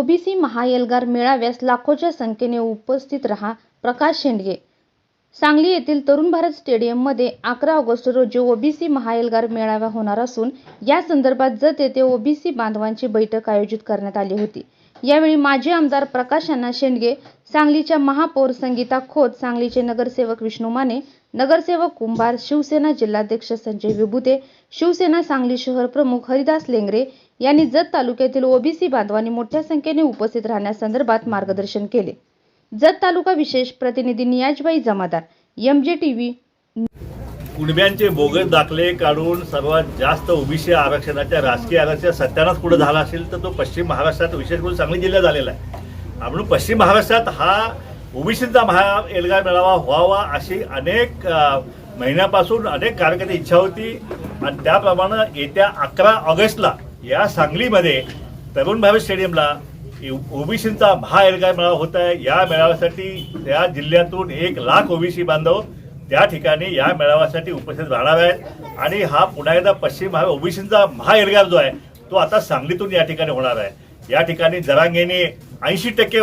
OBC महाएल्गार मेळाव्यास लाखोच्या संख्येने उपस्थित रहा प्रकाश शेंडगे. सांगली येथील तरुण भारत स्टेडियममध्ये अकरा ऑगस्ट रोजी ओबीसी महाएल्गार मेळावा होणार असून या संदर्भात जत येथे ओबीसी बांधवांची बैठक आयोजित करण्यात आली होती. यावेळी माजी आमदार प्रकाश अण्णा शेंडगे सांगलीच्या महापौर संगीता खोत सांगलीचे नगरसेवक विष्णू माने नगरसेवक कुंभार शिवसेना जिल्हाध्यक्ष संजय विभुते शिवसेना सांगली शहर प्रमुख हरिदास लेंगरे यांनी जत तालुक्यातील ओबीसी बांधवांनी मोठ्या संख्येने उपस्थित राहण्यासंदर्भात मार्गदर्शन केले. जत तालुका विशेष प्रतिनिधी Niyajbai Jamadar M J T V कुणब्यांचे bogus दाखले काढून सर्वात जास्त ओबीसी आरक्षणाच्या राजकीय आरक्षण सत्यानाच पुढे झाला असेल तर तो पश्चिम महाराष्ट्रात विशेष करून सांगली जिल्ह्यात झालेला आहे. म्हणून पश्चिम महाराष्ट्रात हा ओबीसीचा महा एल्गार मेळावा व्हावा अशी अनेक महिन्यापासून अनेक कार्यकर्ते इच्छा होती. आणि त्याप्रमाणे येत्या अकरा ऑगस्टला या सांगलीमध्ये तरुण भावे स्टेडियमला ओबीसींचा महा मेळावा होत आहे. या मेळाव्यासाठी त्या जिल्ह्यातून एक लाख ओबीसी बांधव त्या ठिकाणी या मेळाव्यासाठी उपस्थित राहणार आहेत. आणि हा पुन्हा एकदा पश्चिम भाग ओबीसींचा महाएल्गार जो आहे तो आता सांगलीतून या ठिकाणी होणार आहे. या ठिकाणी जरांगेने ऐंशी टक्के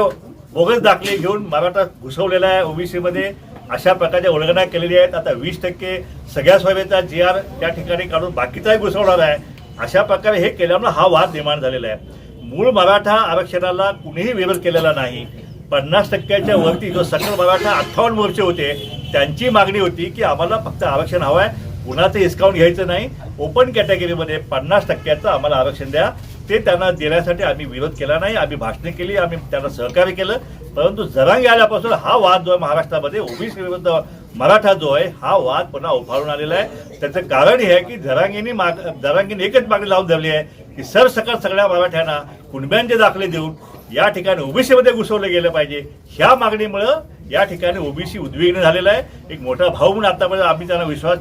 बोगस दाखले घेऊन मराठा घुसवलेला आहे ओबीसीमध्ये. अशा प्रकारच्या उल्लंघना केलेली आहेत. आता वीस टक्के सगळ्या सोयीचा जी आर त्या ठिकाणी काढून बाकीचाही घुसवणार आहे. अशा प्रकारे हे केल्यामुळे हा वाद निर्माण झालेला आहे. मूळ मराठा आरक्षणाला कुणीही विरोध केलेला नाही. पन्नास टक्क्याच्या वरती जो सकल मराठा अठ्ठावन्न वर्षे होते त्यांची मागणी होती की आम्हाला फक्त आरक्षण हवं आहे. कुणाचं डिस्काउंट घ्यायचं नाही. ओपन कॅटेगरीमध्ये पन्नास टक्क्याचं आम्हाला आरक्षण द्या. ते त्यांना देण्यासाठी आम्ही विरोध केला नाही. आम्ही भाषणे केली. आम्ही त्यांना सहकार्य केलं. परंतु जरांग आल्यापासून हा वाद जो आहे महाराष्ट्रामध्ये ओबीसी विरुद्ध मराठा जो आहे हा वाद पुन्हा उभारून आलेला आहे. त्याचं कारण हे आहे की जरांगीने माग जरांगीने एकच मागणी लावून धरली आहे की सरसकट सगळ्या मराठ्यांना कुणब्यांचे दाखले देऊन या ठिकाणी ओबीसीमध्ये घुसवलं गेलं पाहिजे. ह्या मागणीमुळं या ठिकाणी ओबीसी उद्विग्न झालेला आहे. एक मोठा भाऊ म्हणून आतापर्यंत आम्ही त्यांना विश्वास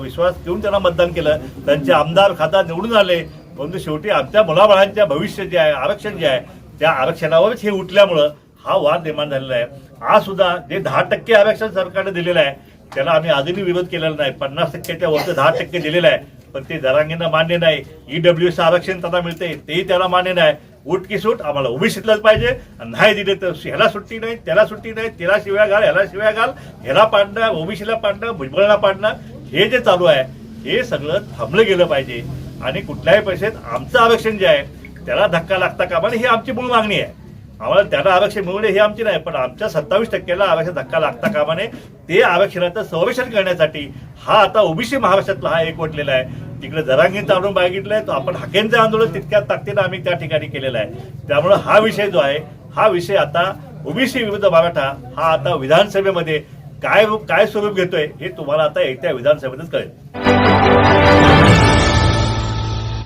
विश्वास देऊन त्यांना मतदान केलं. त्यांचे आमदार खासदार निवडून आले. परंतु शेवटी आमच्या मुलाबाळांच्या भविष्य जे आहे आरक्षण जे आहे त्या आरक्षणावरच हे उठल्यामुळं हा वाद निर्माण झालेला आहे. आज सुद्धा जे दहा टक्के आरक्षण सरकारने दिलेलं आहे त्याला आम्ही अजूनही विरोध केलेला नाही. पन्नास टक्क्याच्या वरती दहा टक्के दिलेलं आहे. पण ते जरांगींना मान्य नाही. ईडब्ल्यूचं आरक्षण त्यांना मिळते तेही त्याला मान्य नाही. उठ की सूट आम्हाला ओबीसीतलंच पाहिजे. आणि नाही दिले तर ह्याला सुट्टी नाही त्याला सुट्टी नाही त्याला शिव्या घाल ह्याला शिव्या घाल ह्याला पाडणं ओबीसीला पाडणं भुजबळला पाडणं हे जे चालू आहे हे सगळं थांबलं गेलं पाहिजे. आणि कुठल्याही पैशात आमचं आरक्षण जे आहे त्याला धक्का लागता कामा म्हणजे ही आमची मूळ मागणी आहे. आम्हाला त्याला आरक्षण मिळवणे हे आमची नाही पण आमच्या सत्तावीस टक्क्याला आरक्षण धक्का लागता कामाने ते आरक्षणाचं संरक्षण करण्यासाठी हा आता ओबीसी महाराष्ट्रातला हा एकवटलेला आहे. तिकडे जरांगींचं आंदोलन बघितलंय तो आपण हाकेंचं आंदोलन तितक्या ताकदीनं आम्ही त्या ठिकाणी केलेलं आहे. त्यामुळं हा विषय जो आहे हा विषय आता ओबीसी विरुद्ध मराठा हा आता विधानसभेमध्ये काय काय स्वरूप घेतोय हे तुम्हाला आता येत्या विधानसभेतच कळेल.